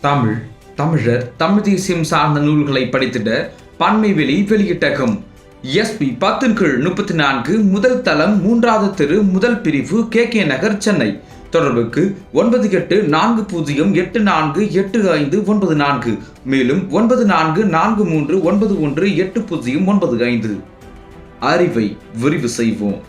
தமிழ் தமிழர் தமிழ் தேசியம் சார்ந்த நூல்களை படித்திட பன்மை வெளி வெளியிட்டகம் எஸ்பி பத்தின் கீழ் முப்பத்தி நான்கு முதல் தளம் மூன்றாவது தெரு முதல் பிரிவு கே கே நகர் சென்னை. தொடர்புக்கு ஒன்பது எட்டு நான்கு பூஜ்ஜியம் எட்டு நான்கு எட்டு ஐந்து ஒன்பது நான்கு. மேலும் ஒன்பது நான்கு நான்கு மூன்று ஒன்பது ஒன்று எட்டு பூஜ்ஜியம் ஒன்பது ஐந்து. அறிவை விரிவு செய்வோம்.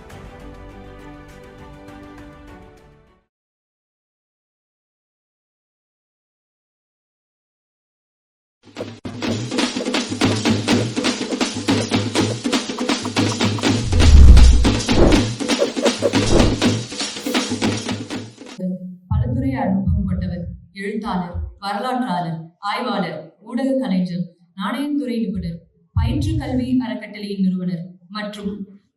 பலதுறை அனுபவம் கொண்டவர் எழுத்தாளர் வரலாற்றாளர் ஆய்வாளர் ஊடக கலைஞர் நாணயத்துறை நிபுணர் பயிற்று கல்வி அறக்கட்டளையின் நிறுவனர் மற்றும்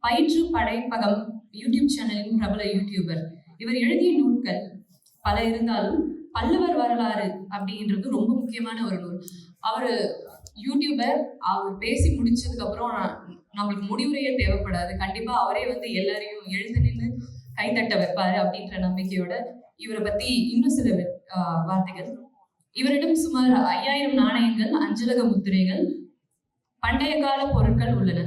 பயிற்று படைப்பகம் யூடியூப் சேனலின் பிரபல யூடியூபர். இவர் எழுதிய நூல்கள் பல இருந்தாலும் பல்லவர் வரலாறு அப்படின்றது ரொம்ப முக்கியமான ஒரு நூல். அவர் யூடியூபர் அவர் பேசி முடிச்சதுக்கு அப்புறம் நம்மளுக்கு முடிவுரையே தேவைப்படாது. கண்டிப்பா அவரே வந்து எல்லாரையும் எழுத நின்று கைத்தட்ட வைப்பாரு அப்படின்ற நம்பிக்கையோட இவரை பத்தி இன்னும் சில வார்த்தைகள். இவரிடம் சுமார் ஐயாயிரம் நாணயங்கள் அஞ்சலக முத்திரைகள் பண்டைய கால பொருட்கள் உள்ளன.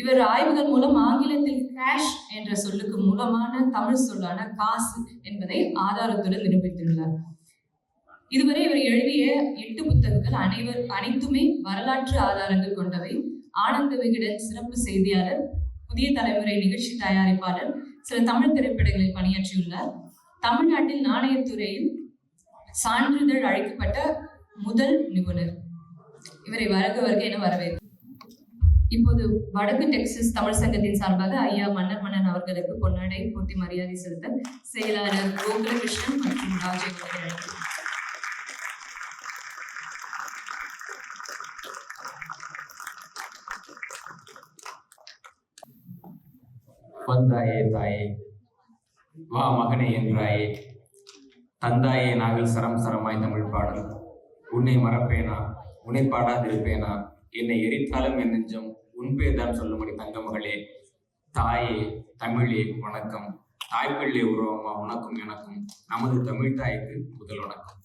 இவர் ஆய்வுகள் மூலம் ஆங்கிலத்தில் கேஷ் என்ற சொல்லுக்கு மூலமான தமிழ் சொல்லான காசு என்பதை ஆதாரத்துடன் நிரூபித்துள்ளார் இதுவரை இவர் எழுதிய எட்டு புத்தகங்கள் அனைவர் அனைத்துமே வரலாற்று ஆதாரங்கள் கொண்டவை. ஆனந்த விகடன் சிறப்பு செய்தியாளர் புதிய தலைமுறை நிகழ்ச்சி தயாரிப்பாளர் சில தமிழ் திரைப்படங்களில் பணியாற்றியுள்ளார். தமிழ்நாட்டில் நாணயத்துறையில் சான்றிதழ் அழைக்கப்பட்ட முதல் நிபுணர். இவரை வரக வருக என வரவேற்கும் இப்போது வடக்கு டெக்ஸஸ் தமிழ் சங்கத்தின் சார்பாக ஐயா மன்னர் மன்னன் அவர்களுக்கு பொன்னாடை போத்தி மரியாதை செலுத்த செயலாளர் கோகுலகிருஷ்ணன் மற்றும் ராஜேவ் அவர்கள் வந்தாயே தாயே. வா மகனே என்றாயே. தந்தாயே நாவில் சரம் சரமாய் தமிழ் பாடல். உன்னை மறப்பேனா? உன்னை பாடாதிருப்பேனா? என்னை எரித்தாலும் என் நெஞ்சம் உன் பேர் தான் சொல்லும்படி தங்க மகளே தாயே தமிழே வணக்கம். தாய்ப்பிள்ளை உருவமா உனக்கும் எனக்கும் நமது தமிழ் தாய்க்கு முதல் வணக்கம்.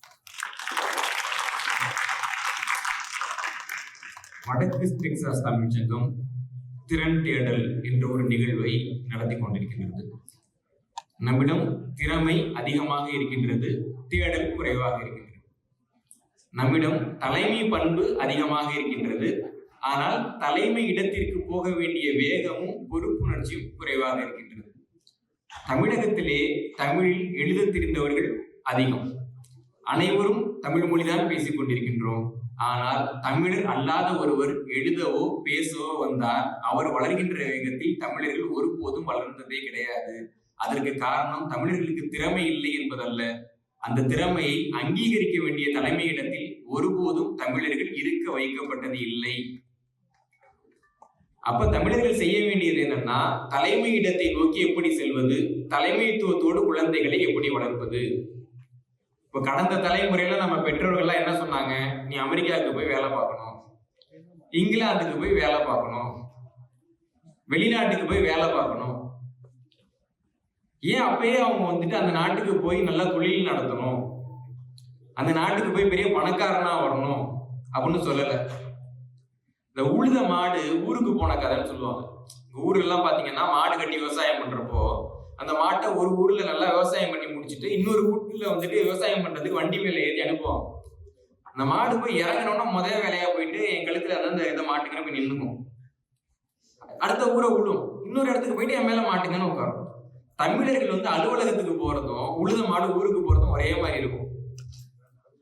வடக்கு டெக்சாஸ் தமிழ்ச்சங்கம் திறன் தேடல் என்ற ஒரு நிகழ்வை நடத்தி கொண்டிருக்கின்றது. நம்மிடம் திறமை அதிகமாக இருக்கின்றது தேடல் குறைவாக இருக்கின்றது. நம்மிடம் தலைமை பண்பு அதிகமாக இருக்கின்றது ஆனால் தலைமை இடத்திற்கு போக வேண்டிய வேகமும் பொறுப்புணர்ச்சியும் குறைவாக இருக்கின்றது. தமிழகத்திலே தமிழில் எழுத தெரிந்தவர்கள் அதிகம். அனைவரும் தமிழ் மொழிதான் பேசிக் கொண்டிருக்கின்றோம். ஆனால் தமிழர் அல்லாத ஒருவர் எழுதவோ பேசவோ வந்தால் அவர் வளர்கின்ற வேகத்தில் தமிழர்கள் ஒருபோதும் வளர்ந்ததே கிடையாது. அதற்கு காரணம் தமிழர்களுக்கு திறமை இல்லை என்பதல்ல. அந்த திறமையை அங்கீகரிக்க வேண்டிய தலைமையிடத்தில் ஒருபோதும் தமிழர்கள் இருக்க வைக்கப்பட்டது இல்லை. அப்ப தமிழர்கள் செய்ய வேண்டியது என்னன்னா தலைமையிடத்தை நோக்கி எப்படி செல்வது தலைமைத்துவத்தோடு குழந்தைகளை எப்படி வளர்ப்பது? இப்ப கடந்த தலைமுறையில நம்ம பெற்றோர்கள்லாம் என்ன சொன்னாங்க? நீ அமெரிக்காவுக்கு போய் வேலை பார்க்கணும். இங்கிலாந்துக்கு போய் வேலை பார்க்கணும். வெளிநாட்டுக்கு போய் வேலை பார்க்கணும். ஏன் அப்பயே அவங்க வந்துட்டு அந்த நாட்டுக்கு போய் நல்லா தொழில் நடத்தணும்? அந்த நாட்டுக்கு போய் பெரிய பணக்காரனா வரணும் அப்படின்னு சொல்லல. இந்த உழுத மாடு ஊருக்கு போன கதைன்னு சொல்லுவாங்க. இந்த ஊரெல்லாம் பாத்தீங்கன்னா மாடு கட்டி விவசாயம் பண்றப்போ அந்த மாட்டை ஒரு ஊர்ல நல்லா விவசாயம் பண்ணி முடிச்சுட்டு இன்னொரு ஊர்ல வந்துட்டு விவசாயம் பண்றதுக்கு வண்டி மேல ஏற்றி அனுப்புவாங்க. அந்த மாடு போய் இறங்கினோன்னா முதல் வேலையா போயிட்டு என் கழுத்துல அந்த இதை மாட்டுக்குன்னு போய் நின்னுக்கும். அடுத்த ஊரை விழும் இன்னொரு இடத்துக்கு போயிட்டு என் மேல மாட்டுங்கன்னு உட்காரும். தமிழர்கள் வந்து அலுவலகத்துக்கு போறதும் உழுத மாடு ஊருக்கு போறதும் ஒரே மாதிரி இருக்கும்.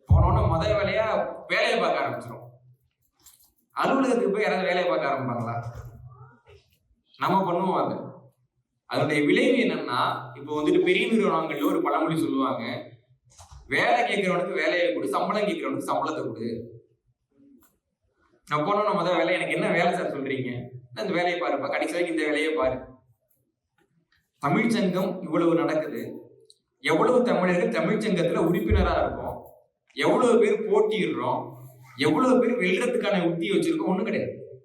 போனோன்னா முதல் வேலையா வேலையை பார்க்க ஆரம்பிச்சிடும் அலுவலகத்துக்கு போய் யாராவது வேலையை பார்க்க ஆரம்பிப்பாங்களா? நம்ம பண்ணுவோம் அது. அதனுடைய விளைவு என்னன்னா இப்போ வந்துட்டு பெரிய நிறுவனங்கள்ல ஒரு பழமொழி சொல்லுவாங்க. வேலை கேட்கிறவனுக்கு வேலையை கொடு சம்பளம் கேட்கிறவனுக்கு சம்பளத்தை கொடு. நான் போனோம் நம்ம முதல் வேலை எனக்கு என்ன வேலை சார் சொல்றீங்க? அந்த வேலையை பாருப்பா கடைசி வரைக்கும் இந்த வேலையை பாரு. தமிழ்ச்சங்கம் இவ்வளவு நடக்குது. எவ்வளவு தமிழர்கள் தமிழ்ச்சங்கத்துல உறுப்பினரா இருக்கோம். எவ்வளவு பேர் போட்டியிடுறோம். எவ்வளவு பேர் வெல்றதுக்கான உத்தி வச்சிருக்கோம். ஒண்ணும் கிடையாது.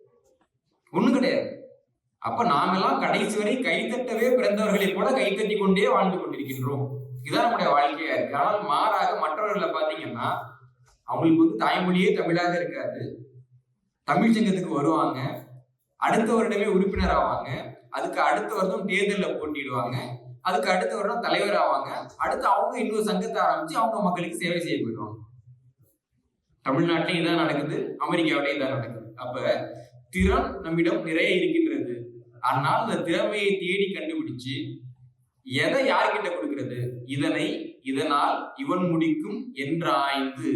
ஒண்ணும் கிடையாது. அப்ப நாமெல்லாம் கடைசி வரை கைத்தட்டவே பிறந்தவர்களை போல கைத்தட்டி கொண்டே வாழ்ந்து கொண்டிருக்கின்றோம். இதுதான் நம்முடைய வாழ்க்கையா இருக்கு. ஆனால் மாறாக மற்றவர்களை பாத்தீங்கன்னா அவங்களுக்கு வந்து தாய்மொழியே தமிழாக இருக்காது. தமிழ் சங்கத்துக்கு வருவாங்க. அடுத்த வருடமே உறுப்பினர் ஆவாங்க. அதுக்கு அடுத்த வருடம் தேர்தலில் போட்டிடுவாங்க அதுக்கு அடுத்த வருடம் தலைவர் ஆவாங்க. அடுத்து அவங்க இன்னொரு சங்கத்தை ஆரம்பிச்சு அவங்க மக்களுக்கு சேவை செய்ய போயிடுவாங்க. தமிழ்நாட்டிலையும் இதான் நடக்குது அமெரிக்காவிலையும் இதான் நடக்குது. அப்ப திறன் நம்மிடம் நிறைய இருக்கின்றது. ஆனால் அந்த திறமையை தேடி கண்டுபிடிச்சு எதை யார்கிட்ட கொடுக்கிறது? இதனை இதனால் இவன் முடிக்கும் என்றாய்ந்து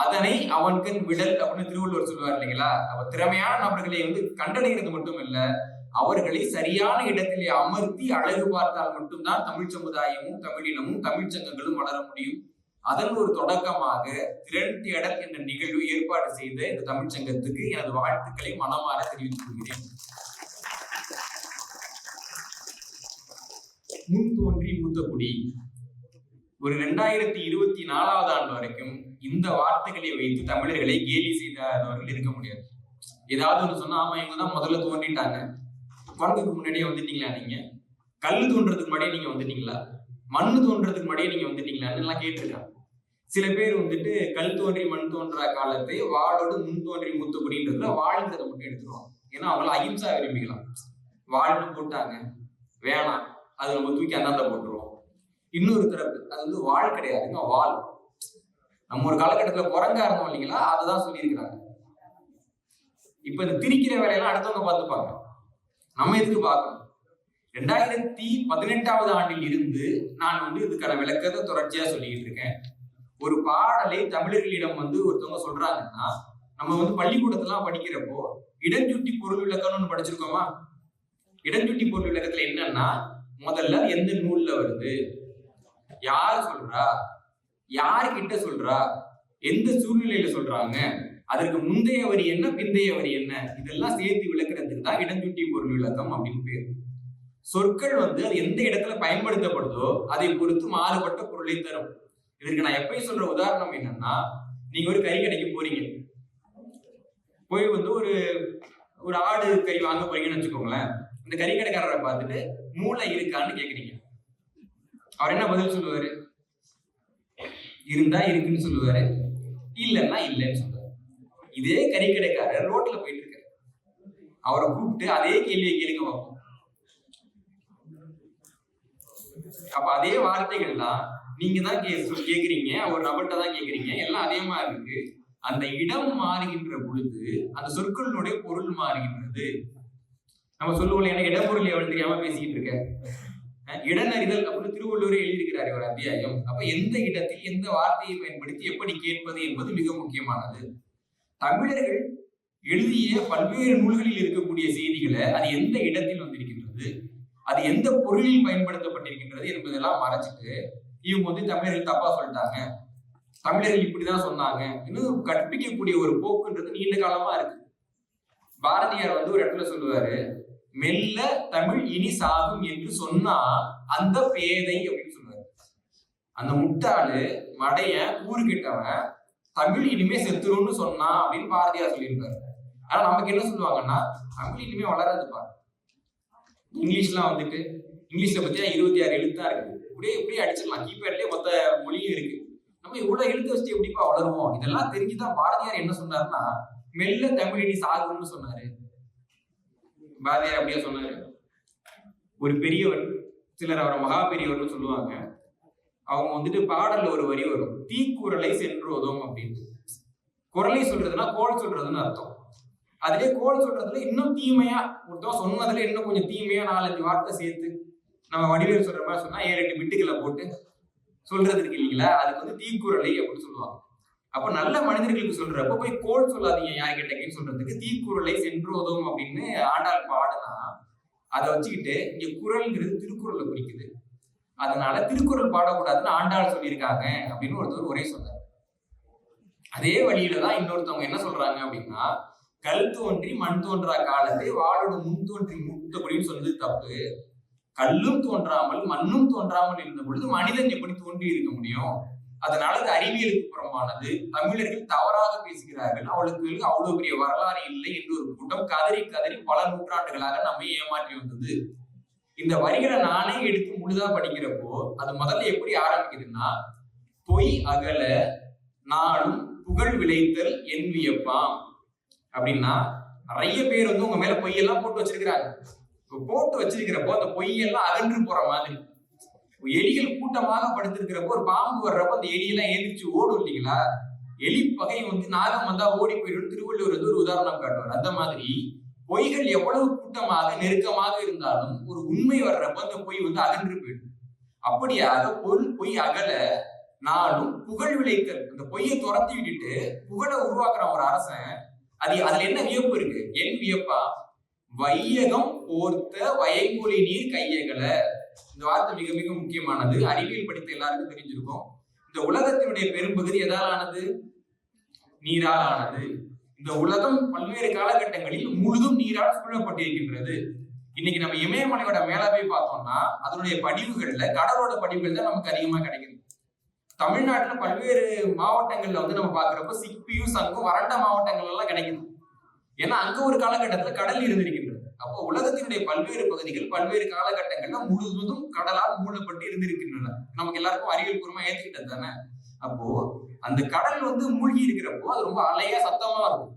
அதனை அவனுக்கு விடல் அப்படின்னு திருவள்ளுவர் சொல்லுவார் இல்லைங்களா? அப்ப திறமையான நபர்களை வந்து கண்டடைகிறது மட்டும் இல்லை அவர்களை சரியான இடத்திலே அமர்த்தி அழகு பார்த்தால் மட்டும்தான் தமிழ் சமுதாயமும் தமிழினமும் தமிழ் சங்கங்களும் வளர முடியும். அதன் ஒரு தொடக்கமாக திறன் தேடல் என்ற நிகழ்வு ஏற்பாடு செய்த இந்த தமிழ் சங்கத்துக்கு எனது வாழ்த்துக்களை மனமாற தெரிவித்துக் கொள்கிறேன். முன் தோன்றி மூத்த குடி. ஒரு ரெண்டாயிரத்தி இருபத்தி நாலாவது ஆண்டு வரைக்கும் இந்த வார்த்தைகளை வைத்து தமிழர்களை கேலி செய்தவர்கள் இருக்க முடியாது. ஏதாவது ஒன்று சொன்னா ஆமா இவங்க தான் முதல்ல தோன்றிட்டாங்க. குரங்குக்கு முன்னாடியே வந்துட்டீங்களா நீங்க? கல் தோன்றதுக்கு முன்னாடியே நீங்க வந்துட்டீங்களா? மண் தோன்றதுக்கு முன்னாடியே நீங்க வந்துட்டீங்களான்னு எல்லாம் கேட்டிருக்காங்க. சில பேர் வந்துட்டு கல் தோன்றி மண் தோன்ற காலத்தை வாடோடு முன் தோன்றி முத்துக்குடின்றதுல குடின்றதுல வாழ்ன்றதை மட்டும் எடுத்துருவாங்க. ஏன்னா அவங்கள அகிம்சா விரும்பிக்கலாம் வாழ்னு போட்டாங்க. வேணாம். அது நம்ம தூக்கி அந்தாந்த போட்டுருவோம். இன்னொரு தரப்பு அது வந்து வாழ் கிடையாதுங்க வால் நம்ம ஒரு காலகட்டத்துல குரங்கா இருந்தோம் இல்லைங்களா? அதுதான் சொல்லியிருக்கிறாங்க. இப்ப இந்த திரிக்கிற வேலையெல்லாம் அடுத்தவங்க பார்த்துப்பாங்க. நம்ம எதிர்பார்க்கணும் பார்க்கணும்? ரெண்டாயிரத்தி பதினெட்டாவது ஆண்டில் இருந்து நான் வந்து இதுக்கான விளக்கத்தை தொடர்ச்சியா சொல்லிக்கிட்டு இருக்கேன். ஒரு பாடலை தமிழர்களிடம் வந்து ஒருத்தவங்க சொல்றாங்கன்னா நம்ம வந்து பள்ளிக்கூடத்தெல்லாம் படிக்கிறப்போ இடஞ்சுட்டி பொருள் விளக்கம்னு படிச்சிருக்கோமா? இடஞ்சுட்டி பொருள் விளக்கத்துல என்னன்னா முதல்ல எந்த நூல்ல வருது? யார் சொல்றா? யார்கிட்ட சொல்றா? எந்த சூழ்நிலையில சொல்றாங்க? அதற்கு முந்தைய வரி என்ன பிந்தைய வரி என்ன? இதெல்லாம் சேர்த்து விளக்குறதுக்கு தான் இடஞ்சுட்டி பொருள் விளக்கம் அப்படின்னு பேர். சொற்கள் வந்து அது எந்த இடத்துல பயன்படுத்தப்படுதோ அதை பொறுத்து மாறுபட்ட பொருளை தரும். இதற்கு நான் எப்பயும் சொல்ற உதாரணம் என்னன்னா நீங்க ஒரு கறி கடைக்கு போறீங்க. போய் வந்து ஒரு ஒரு ஆடு கறி வாங்க போறீங்கன்னு வச்சுக்கோங்களேன். இந்த கறி கடைக்காரரை பார்த்துட்டு மூளை இருக்கான்னு கேக்குறீங்க. அவர் என்ன பதில் சொல்லுவாரு? இருந்தா இருக்குன்னு சொல்லுவாரு. இல்லைன்னா இல்லைன்னு சொல்லுவாரு. இதே கறி கடைக்காரர் ரோட்ல போயிட்டு இருக்காரு அவரை கூப்பிட்டு அதே கேள்வியை கேளுங்க பார்ப்போம் அப்ப அதே வார்த்தைகள்லாம் நீங்க தான் கே கேக்குறீங்க ஒரு நபர்கிட்ட தான் கேக்குறீங்க எல்லாம் அதே மாதிரி இருக்கு. அந்த இடம் மாறுகின்ற பொழுது அந்த சொற்களினுடைய பொருள் மாறுகின்றது. நம்ம சொல்லுவோம் எனக்கு இடப்பொருள் எவ்வளவு தெரியாம பேசிக்கிட்டு இருக்க? இடநறிதல் அப்படின்னு திருவள்ளுவரே எழுதியிருக்கிறார் ஒரு அத்தியாயம். அப்ப எந்த இடத்தில் எந்த வார்த்தையை பயன்படுத்தி எப்படி கேட்பது என்பது மிக முக்கியமானது. தமிழர்கள் எழுதிய பல்வேறு நூல்களில் இருக்கக்கூடிய செய்திகளை அது எந்த இடத்தில் வந்திருக்கின்றது அது எந்த பொருளில் பயன்படுத்தப்பட்டிருக்கின்றது என்பதெல்லாம் மறைச்சிட்டு இவங்க வந்து தமிழர்கள் தப்பா சொல்லிட்டாங்க. தமிழர்கள் இப்படிதான் சொன்னாங்க. இன்னும் கற்பிக்கக்கூடிய ஒரு போக்குன்றது நீண்ட காலமா இருக்கு. பாரதியார் வந்து ஒரு இடத்துல சொல்லுவாரு மெல்ல தமிழ் இனி சாகும் என்று சொன்னா அந்த பேதை அப்படின்னு சொல்லுவாரு. அந்த முட்டாளு மடைய ஊருக்கிட்டவன் தமிழ் இனிமே செத்துரும்னு சொன்னா அப்படின்னு பாரதியார் சொல்லியிருப்பாரு ஆனா நமக்கு என்ன சொல்லுவாங்கன்னா தமிழ் இனிமே வளராதுப்பா. இங்கிலீஷ்லாம் வந்துட்டு இங்கிலீஷ்ல பத்தியா இருபத்தி ஆறு எழுத்தா இருக்கு. இப்படியே இப்படியே அடிச்சிடலாம். கீபேட்லயே மொத்த மொழியும் இருக்கு. நம்ம இவ்வளவு எழுத்து வச்சுட்டு எப்படிப்பா வளருவோம்? இதெல்லாம் தெரிஞ்சுதான் பாரதியார் என்ன சொன்னாருன்னா மெல்ல தமிழ் இனி சாகும்னு சொன்னாரு. பாரதியார் அப்படியே சொன்னாரு. ஒரு பெரியவர் சிலர் அவரை மகா பெரியவர்னு சொல்லுவாங்க. அவங்க வந்துட்டு பாடல்ல ஒரு வரி வரும். தீக்குறளை சென்றோதும் அப்படின்னு குரலை சொல்றதுன்னா கோல் சொல்றதுன்னு அர்த்தம். அதுலயே கோல் சொல்றதுல இன்னும் தீமையா ஒருத்தவன் சொன்னதுல இன்னும் கொஞ்சம் தீமையா நாலஞ்சு வார்த்தை சேர்த்து நம்ம வடிவேல் சொல்ற மாதிரி சொன்னா ஏழு எட்டு பிட்டுகளை போட்டு சொல்றது இருக்கு இல்லைங்களா? அதுக்கு வந்து தீக்குறளை அப்படின்னு சொல்லுவாங்க. அப்ப நல்ல மனிதர்களுக்கு சொல்றப்ப போய் கோல் சொல்லாதீங்க யார் கிட்டக்கேன்னு சொல்றதுக்கு தீக்குறளை சென்றோதும் அப்படின்னு ஆண்டாள் பாடுனா அதை வச்சுக்கிட்டு இங்க குரல்ங்கிறது திருக்குறளை குறிக்குது. அதனால திருக்குறள் பாடக்கூடாதுன்னு ஆண்டாள் சொல்லியிருக்காங்க அப்படின்னு ஒருத்தர் ஒரே சொன்னார். அதே வழியில தான் இன்னொருத்தவங்க என்ன சொல்றாங்க அப்படின்னா கல் தோன்றி மண் தோன்றா காலத்தை வாழோட முன் தோன்றி மூத்தபடின்னு சொன்னது தப்பு. கல்லும் தோன்றாமல் மண்ணும் தோன்றாமல் இருந்த பொழுது மனிதன் எப்படி தோன்றி இருக்க முடியும்? அதனால அது அறிவியலுக்கு புறம்பானது. தமிழர்கள் தவறாக பேசுகிறார்கள். அவளுக்கு அவ்வளவு பெரிய வரலாறு இல்லை என்று ஒரு கூட்டம் கதறி கதறி பல நூற்றாண்டுகளாக நம்மை ஏமாற்றி வந்தது. இந்த வரிகளை நானே எடுத்து முழுதா படிக்கிறப்போ அது முதல்ல எப்படி ஆரம்பிக்குதுன்னா பொய் அகல நாளும் புகழ் விளைத்தல் என் வியப்பாம் அப்படின்னா நிறைய பேர் வந்து உங்க மேல பொய்யெல்லாம் போட்டு வச்சிருக்கிறாங்க. இப்ப போட்டு வச்சிருக்கிறப்போ அந்த பொய்யெல்லாம் அகன்று போற மாதிரி. எலிகள் கூட்டமாக படுத்திருக்கிறப்போ ஒரு பாம்பு வர்றப்போ அந்த எலியெல்லாம் எழுந்திரிச்சு ஓடும் இல்லைங்களா? எலி பகை வந்து நாகம் வந்தா ஓடி போயிடும். திருவள்ளுவர் வந்து ஒரு உதாரணம் காட்டுவார். அந்த மாதிரி பொய்கள் எவ்வளவு கூட்டமாக நெருக்கமாக இருந்தாலும் ஒரு உண்மை வர்றப்ப அந்த பொய் வந்து அகன்று போயிடும். அப்படியாக பொருள் பொய் அகல நாளும் புகழ் விளைத்தல் அந்த பொய்யை துரத்தி விட்டுட்டு புகழை உருவாக்குற ஒரு அரசன். அது அதுல என்ன வியப்பு இருக்கு? என் வியப்பா? வையகம் போர்த்த வயங்கொலி நீர் கையகலை. இந்த வார்த்தை மிக மிக முக்கியமானது. அறிவியல் படித்த எல்லாருக்கும் தெரிஞ்சிருக்கும். இந்த உலகத்தினுடைய பெரும்பகுதி எதால் ஆனது நீரால் ஆனது இந்த உலகம் பல்வேறு காலகட்டங்களில் முழுதும் நீரால் சூழப்பட்டிருக்கின்றது. இன்னைக்கு நம்ம இமயமலையோட மேல போய் பார்த்தோம்னா அதனுடைய படிவுகள்ல கடலோட படிவுகள் தான் நமக்கு அதிகமா கிடைக்குது. தமிழ்நாட்டுல பல்வேறு மாவட்டங்கள்ல வந்து நம்ம பாக்குறப்ப சிப்பியும் சங்கும் வறண்ட மாவட்டங்கள் எல்லாம் கிடைக்குது. ஏன்னா அங்க ஒரு காலகட்டத்துல கடல் இருந்திருக்கின்றது. அப்போ உலகத்தினுடைய பல்வேறு பகுதிகள் பல்வேறு காலகட்டங்கள்ல முழுவதும் கடலால் மூடப்பட்டு இருந்திருக்கின்றன. நமக்கு எல்லாருக்கும் அறிவியல் பூர்வமா ஏத்துக்கிட்டது தானே? அப்போ அந்த கடல் வந்து மூழ்கி இருக்கிறப்போ அது ரொம்ப அலையா சத்தமா இருக்கும்.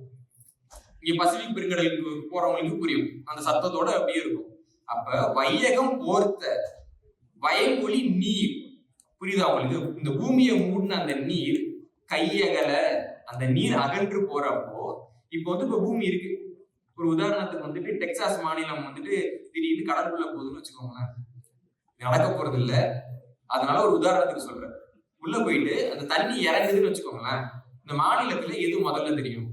இங்க பசிபிக் பெருங்கடலுக்கு போறவங்களுக்கு புரியும். அந்த சத்தத்தோட அப்படியே இருக்கும். அப்ப வையகம் போர்த்த வயங்கொலி நீர். புரியுதா உங்களுக்கு? இந்த பூமியை மூடின அந்த நீர் கையகல அந்த நீர் அகன்று போறப்போ இப்போ வந்து இப்ப பூமி இருக்கு. ஒரு உதாரணத்துக்கு வந்துட்டு டெக்சாஸ் மாநிலம் வந்துட்டு திடீர்னு கடலுக்குள்ள போகுதுன்னு வச்சுக்கோங்களேன். நடக்க போறது இல்ல அதனால ஒரு உதாரணத்துக்கு சொல்றேன். உள்ள போயிட்டு அந்த தண்ணி இறங்குதுன்னு வச்சுக்கோங்களேன் இந்த மாநிலத்துல எது முதல்ல தெரியும்?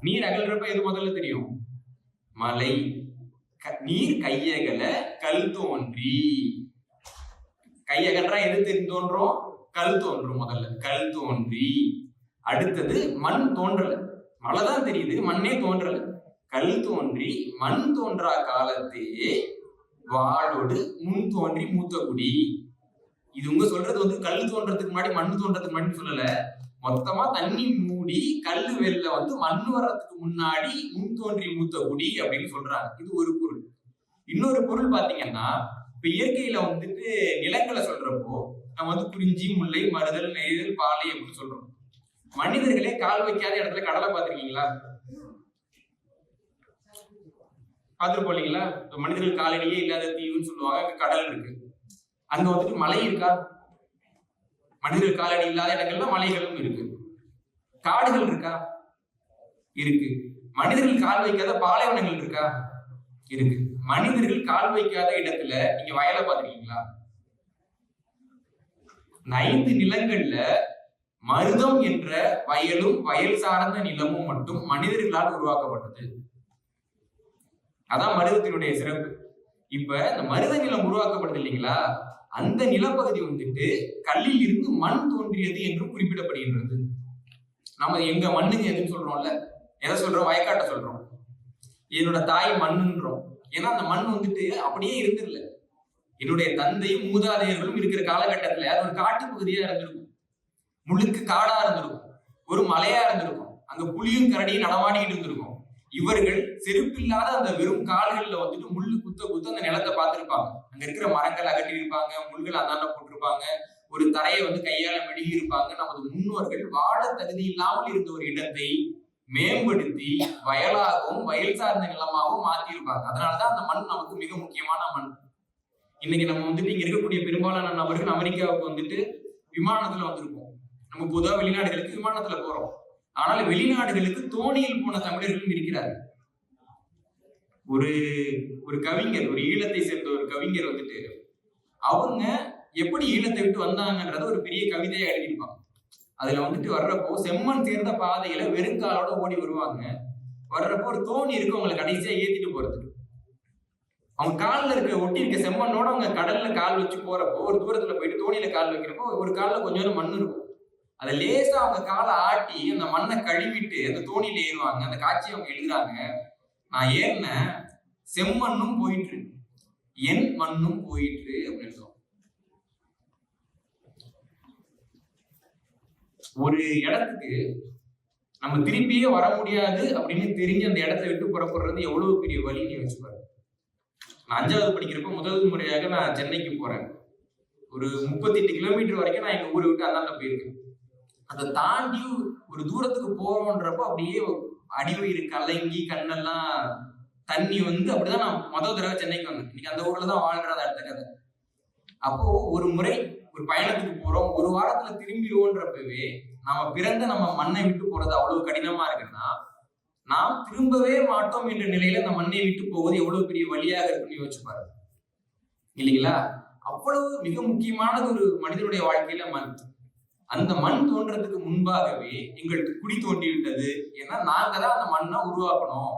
நீர் அகல்றப்ப எது முதல்ல தெரியும்? மலை க- நீர் கையகல கல் தோன்றி. கையகன்றா எது தெரிந்து தோன்றும்? கல் தோன்றும் முதல்ல கல் தோன்றி. அடுத்தது மண் தோன்றல. மழை தான் தெரியுது மண்ணே தோன்றல. கல் தோன்றி மண் தோன்றா காலத்தே வாளோடு முன் தோன்றி மூத்த குடி. இது உங்க சொல்றது வந்து கல் தோன்றதுக்கு முன்னாடி மண் தோன்றதுக்கு முன்னாடி சொல்லல. மொத்தமா தண்ணி மூடி கல்லு வெல்ல வந்து மண் வர்றதுக்கு முன்னாடி முன் தோன்றி மூத்த குடி அப்படின்னு சொல்றாங்க. இது ஒரு பொருள். இன்னொரு பொருள் பாத்தீங்கன்னா இப்ப இயற்கையில வந்துட்டு நிலங்களை சொல்றப்போ நம்ம வந்து குறிஞ்சி முல்லை மருதல் நெய்தல் பாலை அப்படின்னு சொல்றோம். மனிதர்களே கால் வைக்காத இடத்துல கடலை பார்த்துருக்கீங்களா? பார்த்துட்டு இல்லைங்களா? மனிதர்கள் காலடியே இல்லாத தீவுன்னு சொல்லுவாங்க அங்க கடல் இருக்கு. அங்க வந்துட்டு மலை இருக்கா? மனிதர்கள் காலடி இல்லாத இடங்கள்ல மலைகளும் இருக்கு. காடுகள் இருக்கா? இருக்கு. மனிதர்கள் கால் வைக்காத பாலைவனங்கள் இருக்கா? இருக்கு. மனிதர்கள் கால் வைக்காத இடத்துல நீங்க வயலை பாத்துருக்கீங்களா ஐந்து நிலங்கள்ல மருதம் என்ற வயலும் வயல் சார்ந்த நிலமும் மட்டும் மனிதர்களால் உருவாக்கப்பட்டது. அதான் மருதத்தினுடைய சிறப்பு. இப்ப இந்த மருத நிலம் உருவாக்கப்படுது இல்லைங்களா? அந்த நிலப்பகுதி வந்துட்டு கல்லில் இருந்து மண் தோன்றியது என்று குறிப்பிடப்படுகின்றது. நம்ம எங்க மண்ணுங்க எதுன்னு சொல்றோம்ல? எதை சொல்றோம்? வயக்காட்டை சொல்றோம். என்னோட தாய் மண்ணுன்றோம். ஏன்னா அந்த மண் வந்துட்டு அப்படியே இருந்திரல. என்னுடைய தந்தையும் மூதாதையர்களும் இருக்கிற காலகட்டத்துல அது ஒரு காட்டு பகுதியா இருந்திருக்கும். முழுக்க காடா இருந்திருக்கும். ஒரு மலையா இருந்திருக்கும். அங்க புலியும் கரடியும் நடமாடிக்கிட்டு இருந்திருக்கும். இவர்கள் செருப்பில்லாத அந்த வெறும் கால்கள்ல வந்துட்டு முள்ளு குத்த குத்த அந்த நிலத்தை பார்த்துருப்பாங்க. அங்க இருக்கிற மரங்கள் அகட்டி இருப்பாங்க முள்கள் அந்தாண்ட போட்டிருப்பாங்க. ஒரு தரையை வந்து கையால மெழுகி இருப்பாங்க நமது முன்னோர்கள் வாழ தகுதி இல்லாமல் இருந்த ஒரு இடத்தை மேம்படுத்தி வயலாகவும் வயல் சார்ந்த நிலமாகவும் மாத்தி இருப்பாங்க அதனாலதான் அந்த மண் நமக்கு மிக முக்கியமான மண். இன்னைக்கு நம்ம வந்துட்டு இங்க இருக்கக்கூடிய பெரும்பாலான நபர்கள் அமெரிக்காவுக்கு வந்துட்டு விமானத்துல வந்திருக்கோம் நம்ம பொதுவாக வெளிநாடுகளுக்கு விமானத்துல போறோம். ஆனால் வெளிநாடுகளுக்கு தோணியில் போன தமிழர்களும் இருக்கிறார்கள். ஒரு ஒரு கவிஞர் ஒரு ஈழத்தை சேர்ந்த ஒரு கவிஞர் வந்துட்டு அவங்க எப்படி ஈழத்தை விட்டு வந்தாங்கன்றத ஒரு பெரிய கவிதையா எழுதியிருப்பாங்க. அதுல வந்துட்டு வர்றப்போ செம்மண் சேர்ந்த பாதையில வெறுங்காலோட ஓடி வருவாங்க. வர்றப்போ ஒரு தோணி இருக்கு அவங்களை கடைசியா ஏத்திட்டு போறதுக்கு. அவங்க காலில் இருக்க ஒட்டி இருக்க செம்மண்ணோட அவங்க கடல்ல கால் வச்சு போறப்போ ஒரு தூரத்துல போயிட்டு தோணியில கால் வைக்கிறப்போ ஒரு காலில் கொஞ்சோண்டு மண் இருக்கும். அதை லேசா அவங்க காலை ஆட்டி அந்த மண்ணை கழுவிட்டு அந்த தோணியில ஏறுவாங்க. அந்த காட்சியை அவங்க எழுதுறாங்க. நான் ஏறினேன். செம்மண்ணும் போயிட்டு என் மண்ணும் போயிட்டு அப்படின்னு சொல்லுவாங்க. ஒரு இடத்துக்கு நம்ம திருப்பியே வர முடியாது அப்படின்னு தெரிஞ்சு அந்த இடத்த விட்டு புறப்படுறது எவ்வளவு பெரிய வழின்னு நீ நான் அஞ்சாவது படிக்கிறப்ப முதல் முறையாக நான் சென்னைக்கு போறேன். ஒரு முப்பத்தெட்டு கிலோமீட்டர் வரைக்கும் நான் எங்க ஊரை விட்டு அந்தாண்ட போயிருக்கேன். அதை தாண்டி ஒரு தூரத்துக்கு போறோன்றப்போ அப்படியே அடிவயிறு கலங்கி கண்ணெல்லாம் தண்ணி வந்து அப்படிதான் நான் மொதல் தடவை சென்னைக்கு வந்தேன். இன்னைக்கு அந்த ஊர்ல தான் வாழ்றத அடுத்த கதை. அப்போ ஒரு முறை ஒரு பயணத்துக்கு போறோம். ஒரு வாரத்துல திரும்பிடுவோன்றப்பவே நாம பிறந்த நம்ம மண்ணை விட்டு போறது அவ்வளவு கடினமா இருக்குன்னா நாம் திரும்பவே மாட்டோம் என்ற நிலையில அந்த மண்ணை விட்டு போவது எவ்வளவு பெரிய வழியாக இருக்குன்னு யோசிச்சு பாருங்க. இல்லைங்களா? அவ்வளவு மிக முக்கியமானது ஒரு மனிதனுடைய வாழ்க்கையில மண். அந்த மண் தோன்றதுக்கு முன்பாகவே எங்களுக்கு குடி தோண்டி விட்டது ஏன்னா நாங்க தான் அந்த மண்ணை உருவாக்கணும்.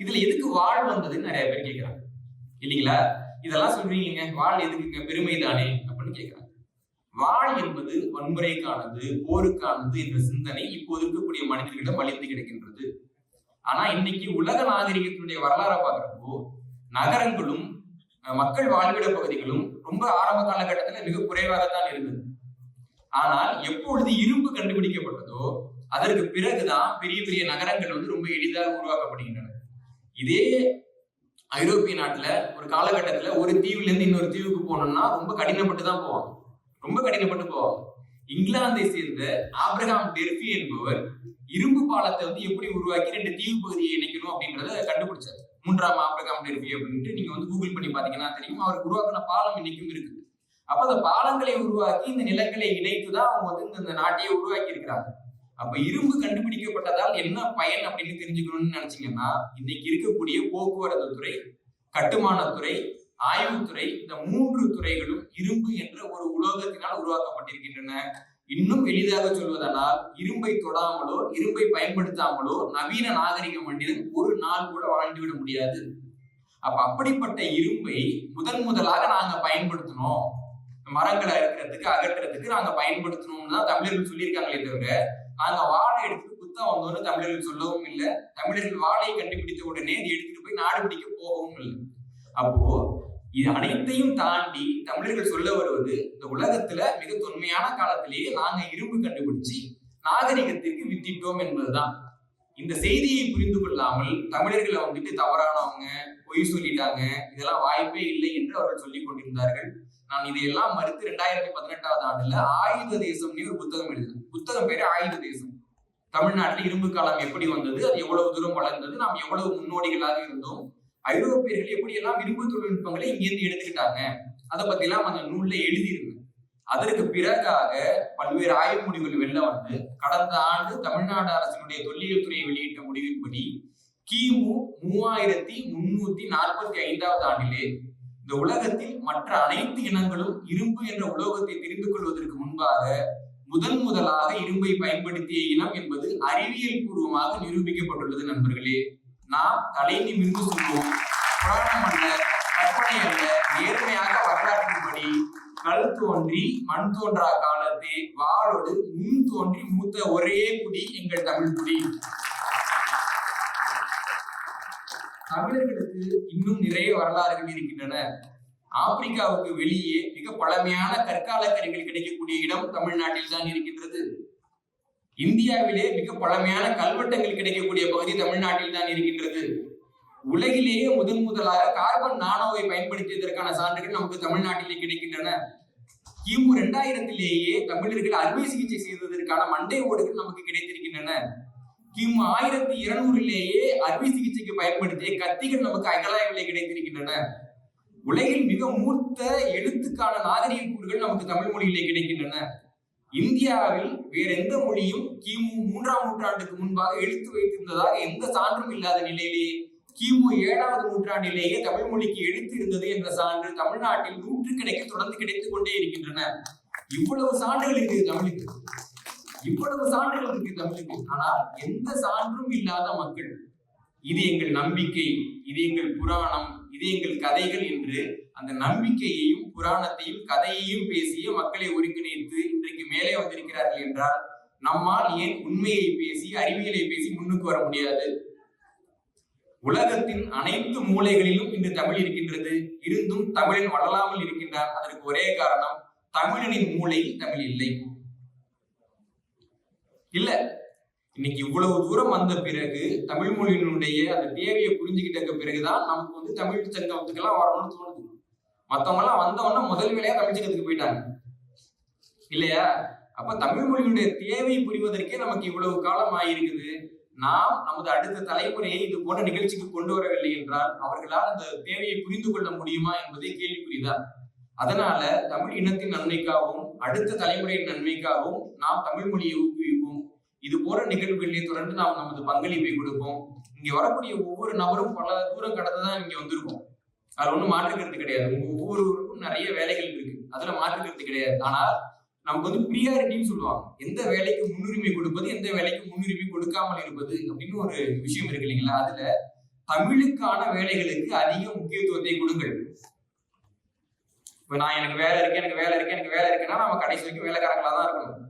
இதுல எதுக்கு வாழ் வந்ததுன்னு நிறைய பேர் கேட்கிறாங்க இல்லைங்களா? இதெல்லாம் சொல்றீங்க வாழ் எதுக்குங்க? பெருமை தானே அப்படின்னு கேட்கிறாங்க வாழ் என்பது வன்முறைக்கானது போருக்கானது என்ற சிந்தனை இப்போது இருக்கக்கூடிய மனிதர்களிடம் வலிந்து கிடக்கின்றது. ஆனா இன்னைக்கு உலக நாகரிகத்தினுடைய வரலாறை பார்க்குறப்போ நகரங்களும் மக்கள் வாழ்விட பகுதிகளும் ரொம்ப ஆரம்ப காலகட்டத்தில் மிக குறைவாகத்தான் இருந்தது. ஆனால் எப்பொழுது இரும்பு கண்டுபிடிக்கப்பட்டதோ அதற்கு பிறகுதான் பெரிய பெரிய நகரங்கள் வந்து ரொம்ப எளிதாக உருவாக்கப்படுகின்றன. இதே ஐரோப்பிய நாட்டுல ஒரு காலகட்டத்துல ஒரு தீவுல இருந்து இன்னொரு தீவுக்கு போனோம்னா ரொம்ப கடினப்பட்டு தான் போவாங்க. ரொம்ப கடினப்பட்டு போவாங்க. இங்கிலாந்தை சேர்ந்த ஆப்ரஹாம் டெர்பி என்பவர் இரும்பு பாலத்தை வந்து எப்படி உருவாக்கி ரெண்டு தீவு பகுதியை இணைக்கணும் அப்படின்றத கண்டுபிடிச்சார். மூன்றாம் ஆப்ரஹாம் டெர்பி அப்படின்ட்டு நீங்க வந்து கூகுள் பண்ணி பாத்தீங்கன்னா தெரியும். அவர் உருவாக்கின பாலம் இன்னைக்கும் இருக்குது. அப்ப அந்த பாலங்களை உருவாக்கி இந்த நிலங்களை இணைத்துதான் அவங்க வந்து இந்த- நாட்டையே உருவாக்கி இருக்கிறாங்க அப்ப இரும்பு கண்டுபிடிக்கப்பட்டதால் என்ன பயன் அப்படின்னு தெரிஞ்சுக்கணும்னு நினைச்சீங்கன்னா இன்னைக்கு இருக்கக்கூடிய போக்குவரத்து துறை கட்டுமானத்துறை ஆய்வுத்துறை இந்த மூன்று துறைகளும் இரும்பு என்ற ஒரு உலோகத்தினால் உருவாக்கப்பட்டிருக்கின்றன. இன்னும் எளிதாக சொல்வதனால் இரும்பை தொடாமலோ இரும்பை பயன்படுத்தாமலோ நவீன நாகரிக மனிதன் ஒரு நாள் கூட வாழ்ந்துவிட முடியாது. அப்ப அப்படிப்பட்ட இரும்பை முதன் முதலாக நாங்க பயன்படுத்தணும். மரங்களை இருக்கிறதுக்கு அகற்றுறதுக்கு நாங்க பயன்படுத்தணும்னு தான் தமிழர்கள் சொல்லியிருக்காங்களே தவிர நாங்க வாழை எடுத்துட்டு புத்தம் வந்தோம்னு தமிழர்கள் சொல்லவும் இல்லை. தமிழர்கள் வாழையை கண்டுபிடித்த உடனே இது எடுத்துட்டு போய் நாடு பிடிக்க போகவும் இல்லை. அப்போ இது அனைத்தையும் தாண்டி தமிழர்கள் சொல்ல வருவது இந்த உலகத்துல மிக தொன்மையான காலத்திலேயே நாங்க இரும்பு கண்டுபிடிச்சு நாகரிகத்திற்கு வித்திட்டோம் என்பதுதான். இந்த செய்தியை புரிந்து கொள்ளாமல் தமிழர்களை வந்துட்டு தவறானவங்க பொய் சொல்லிட்டாங்க இதெல்லாம் வாய்ப்பே இல்லை என்று அவர்கள் சொல்லிக் கொண்டிருந்தார்கள். நான் இதையெல்லாம் மறுத்து ரெண்டாயிரத்தி பதினெட்டாவது ஆண்டுல ஆயுத தேசம்னு ஒரு புத்தகம் எழுதினேன். புத்தகம் பேரு ஆயுத தேசம் தமிழ்நாட்டில் இரும்பு காலம் எப்படி வந்தது அது எவ்வளவு தூரம் வளர்ந்தது நாம் எவ்வளவு முன்னோடிகளாக இருந்தோம் ஐரோப்பியர்கள் எப்படி எல்லாம் இரும்பு தொழில்நுட்பங்களை இங்கிருந்து எடுத்துக்கிட்டாங்க அதை பத்தி எல்லாம் அந்த நூல்ல எழுதியிருந்தேன். அதற்கு பிறகாக பல்வேறு ஆய்வு முடிவுகள் வெளில வந்து கடந்த ஆண்டு தமிழ்நாடு அரசினுடைய தொல்லியல் துறை வெளியிட்ட முடிவின்படி கிமு மூவாயிரத்தி முன்னூத்தி நாற்பத்தி ஐந்தாவது ஆண்டிலே இந்த உலகத்தில் மற்ற அனைத்து இனங்களும் இரும்பு என்ற உலோகத்தை தெரிந்து கொள்வதற்கு முன்பாக முதன் முதலாக இரும்பை பயன்படுத்திய இனம் என்பது அறிவியல் பூர்வமாக நிரூபிக்கப்பட்டுள்ளது நண்பர்களே. நாம் தலை நிமிர்ந்து சொல்வோம். புராணம் அல்ல கற்பனை அல்ல நேர்மையாக வரலாற்றின்படி கல் தோன்றி மண் தோன்றா காலத்தே வாளோடு முன் தோன்றி மூத்த ஒரே குடி எங்கள் தமிழ் குடி. தமிழர்களுக்கு இன்னும் நிறைய வரலாறுகள் இருக்கின்றன. ஆப்பிரிக்காவுக்கு வெளியே மிக பழமையான கற்கால கருவிகள் கிடைக்கக்கூடிய இடம் தமிழ்நாட்டில் தான் இருக்கின்றது. இந்தியாவிலே மிக பழமையான கல்வெட்டங்கள் கிடைக்கக்கூடிய பகுதி தமிழ்நாட்டில் தான் இருக்கின்றது. உலகிலேயே முதன் முதலாக கார்பன் நானோவை பயன்படுத்தியதற்கான சான்றுகள் நமக்கு தமிழ்நாட்டிலே கிடைக்கின்றன. கிமு இரண்டாயிரத்திலேயே தமிழர்கள் அறுவை சிகிச்சை செய்ததற்கான மண்டை ஓடுகள் நமக்கு கிடைத்திருக்கின்றன. கிமு ஆயிரத்தி இருநூறிலேயே அறுவை சிகிச்சைக்கு பயன்படுத்திய கத்திகள் நமக்கு அகலாய்விலே கிடைத்திருக்கின்றன. உலகில் மிக மூர்த்த எழுத்துக்கான நாகரிக கூறுகள் நமக்கு தமிழ் மொழியிலே கிடைக்கின்றன. இந்தியாவில் வேற எந்த மொழியும் கிமு மூன்றாம் நூற்றாண்டுக்கு முன்பாக எழுத்து வைத்திருந்ததாக எந்த சான்றும் இல்லாத நிலையிலேயே கிமு ஏழாவது நூற்றாண்டிலேயே தமிழ் மொழிக்கு எழுத்து இருந்தது என்ற சான்று தமிழ்நாட்டில் நூற்றுக்கணக்கில் தொடர்ந்து கிடைத்துக் கொண்டே இருக்கின்றன. இவ்வளவு சான்றுகள் இருக்குது தமிழுக்கு இவ்வளவு சான்றுகள் இருக்கு தமிழுக்கு ஆனால் எந்த சான்றும் இல்லாத மக்கள் இது எங்கள் நம்பிக்கை இது எங்கள் புராணம் இது எங்கள் கதைகள் என்று அந்த நம்பிக்கையையும் புராணத்தையும் கதையையும் பேசிய மக்களை ஒருங்கிணைத்து இன்றைக்கு மேலே வந்திருக்கிறார்கள் என்றால் நம்மால் ஏன் உண்மையை பேசி அறிவியலை பேசி முன்னுக்கு வர முடியாது? உலகத்தின் அனைத்து மூலைகளிலும் இன்று தமிழ் இருக்கின்றது. இருந்தும் தமிழன் வளராமல் இருக்கின்றார் அதற்கு ஒரே காரணம் தமிழனின் மூளையில் தமிழ் இல்லை. இல்ல. இன்னைக்கு இவ்வளவு தூரம் வந்த பிறகு தமிழ் மொழியினுடைய அந்த தேவையை புரிஞ்சுக்கிட்ட பிறகுதான் நமக்கு வந்து தமிழ் சங்கத்துக்கெல்லாம் வரணும்னு தோணுது. மத்தவங்க எல்லாம் வந்தவொடனே முதல் வேலையா தமிழ் சங்கத்துக்கு போயிட்டாங்க. இல்லையா? அப்ப தமிழ் மொழியுடைய தேவை புரிவதற்கே நமக்கு இவ்வளவு காலம் ஆயிருக்குது. நாம் நமது அடுத்த தலைமுறையை இது போன்ற நிகழ்ச்சிக்கு கொண்டு வரவில்லை என்றால் அவர்களால் அந்த தேவையை புரிந்து கொள்ள முடியுமா என்பதே கேள்விக்குறிதான். அதனால தமிழ் இனத்தின் நன்மைக்காகவும் அடுத்த தலைமுறையின் நன்மைக்காகவும் நாம் தமிழ் மொழியை இது போன்ற நிகழ்வுகளிலே தொடர்ந்து நாம் நமது பங்களிப்பை கொடுப்போம். இங்க வரக்கூடிய ஒவ்வொரு நபரும் பல தூரம் கடந்துதான் இங்க வந்திருக்கோம். அதுல ஒண்ணும் மாற்றுக்கிறது கிடையாது. உங்க ஒவ்வொருவருக்கும் நிறைய வேலைகள் இருக்கு. அதுல மாற்றுக்கிறது கிடையாது. ஆனால் நமக்கு வந்து ப்ரியாரிட்டின்னு சொல்லுவாங்க. எந்த வேலைக்கு முன்னுரிமை கொடுப்பது எந்த வேலைக்கு முன்னுரிமை கொடுக்காமல் இருப்பது அப்படின்னு ஒரு விஷயம் இருக்கு இல்லைங்களா? அதுல தமிழுக்கான வேலைகளுக்கு அதிக முக்கியத்துவத்தை கொடுங்கள். இப்ப நான் எனக்கு வேலை இருக்கு எனக்கு வேலை இருக்கு எனக்கு வேலை இருக்குன்னா நம்ம கடைசி வரைக்கும் வேலைக்காரங்களா தான் இருக்கணும்.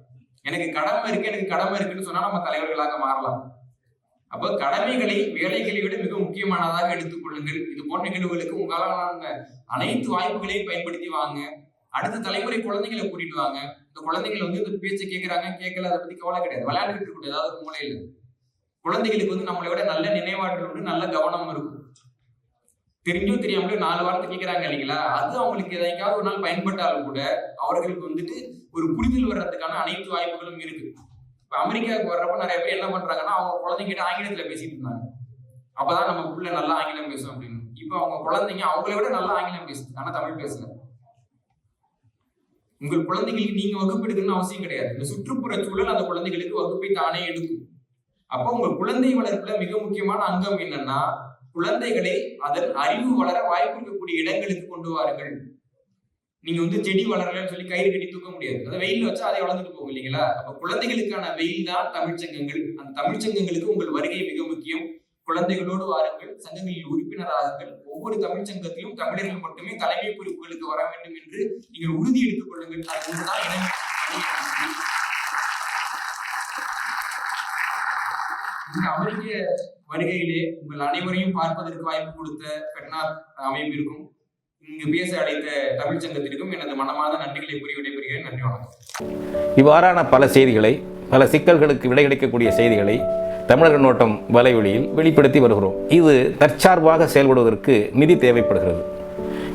எனக்கு கடமை இருக்கு எனக்கு கடமை இருக்குன்னு சொன்னா நம்ம தலைவர்களாக மாறலாம். அப்ப கடமைகளை வேலைகளை விட மிக முக்கியமானதாக எடுத்துக் கொள்ளுங்கள். இது போன்ற நிகழ்வுகளுக்கு உங்களான அனைத்து வாய்ப்புகளையும் பயன்படுத்தி வாங்க. அடுத்த தலைமுறை குழந்தைங்களை கூட்டிட்டு வாங்க. இந்த குழந்தைகள் வந்து இந்த பேச்சை கேட்கறாங்க கேட்கல அதை பத்தி கவலை கிடையாது. விளையாண்டுட்டு இருக்கணும் ஏதாவது மூலையில குழந்தைகளுக்கு வந்து நம்மளை விட நல்ல நினைவாற்றல் உண்டு நல்ல கவனம் இருக்கும். தெரிஞ்சோ தெரியாமலோ நாலு வார்த்தை கேட்கறாங்க இல்லைங்களா? அது அவங்களுக்கு எதைக்காவது ஒரு நாள் பயன்பட்டாலும் கூட அவர்களுக்கு வந்துட்டு ஒரு புரிதல் வர்றதுக்கான அனைத்து வாய்ப்புகளும் இருக்கு. இப்போ அமெரிக்காவுக்கு வர்றப்ப நிறைய பேர் என்ன பண்றாங்கன்னா அவங்க குழந்தைங்கிட்ட ஆங்கிலத்துல பேசிட்டு இருந்தாங்க. அப்பதான் நம்ம பிள்ளை நல்லா ஆங்கிலம் பேசும் அப்படின்னு. இப்ப அவங்க குழந்தைங்க அவங்கள விட நல்லா ஆங்கிலம் பேசுது ஆனா தமிழ் பேசல. உங்கள் குழந்தைகளுக்கு நீங்க வகுப்பு எடுக்கணும்னு அவசியம் கிடையாது. இந்த சுற்றுப்புற சூழல் அந்த குழந்தைகளுக்கு வகுப்பை தானே எடுக்கும். அப்போ உங்கள் குழந்தை வளர்ப்புல மிக முக்கியமான அங்கம் என்னன்னா குழந்தைகளை அதன் அறிவு வளர வாய்ப்பு இருக்கக்கூடிய இடங்களுக்கு கொண்டு வாருங்கள். நீங்க வந்து செடி வளரலன்னு சொல்லி கயிறு கட்டி தூக்க முடியாது. அதை வெயில் வச்சா அதை வளர்ந்துட்டு போகும் இல்லைங்களா? அப்ப குழந்தைகளுக்கான வெயில் தான் தமிழ்ச்சங்கங்கள் அந்த தமிழ்ச்சங்கங்களுக்கு உங்கள் வருகை மிக முக்கியம். குழந்தைகளோடு வாருங்கள். சங்கங்களில் உறுப்பினராகுங்கள். ஒவ்வொரு தமிழ்ச்சங்கத்திலும் தமிழர்கள் மட்டுமே தலைமை பொறுப்புகளுக்கு வர வேண்டும் என்று நீங்கள் உறுதி எடுத்துக் கொள்ளுங்கள். அது ஒன்றுதான் இந்த அமெரிக்க வருகையிலே உங்கள் அனைவரையும் பார்ப்பதற்கு வாய்ப்பு கொடுத்த பெண்ணார் அமைப்பிற்கும் இங்கு பேச அழைத்த தமிழ்ச்சங்கத்திற்கும் எனது மனமார்ந்த நன்றிகளை கூறி விடைபெறுகிறேன். நன்றி வணக்கம். இவ்வாறான பல செய்திகளை பல சிக்கல்களுக்கு விடை கிடைக்கக்கூடிய செய்திகளை தமிழக நோட்டம் வலைவழியில் வெளிப்படுத்தி வருகிறோம். இது தற்சார்பாக செயல்படுவதற்கு நிதி தேவைப்படுகிறது.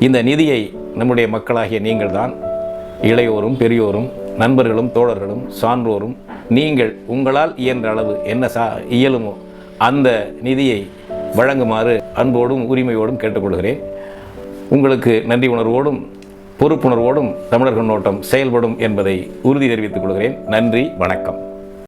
இந்த நிதியை நம்முடைய மக்களாகிய நீங்கள்தான் இளையோரும் பெரியோரும் நண்பர்களும் தோழர்களும் சான்றோரும் நீங்கள் உங்களால் இயன்ற அளவு என்ன சா இயலுமோ அந்த நிதியை வழங்குமாறு அன்போடும் உரிமையோடும் கேட்டுக்கொள்கிறேன். உங்களுக்கு நன்றி உணர்வோடும் பொறுப்புணர்வோடும் தமிழர்கள் நோட்டம் செயல்படும் என்பதை உறுதி தெரிவித்துக் கொள்கிறேன். நன்றி வணக்கம்.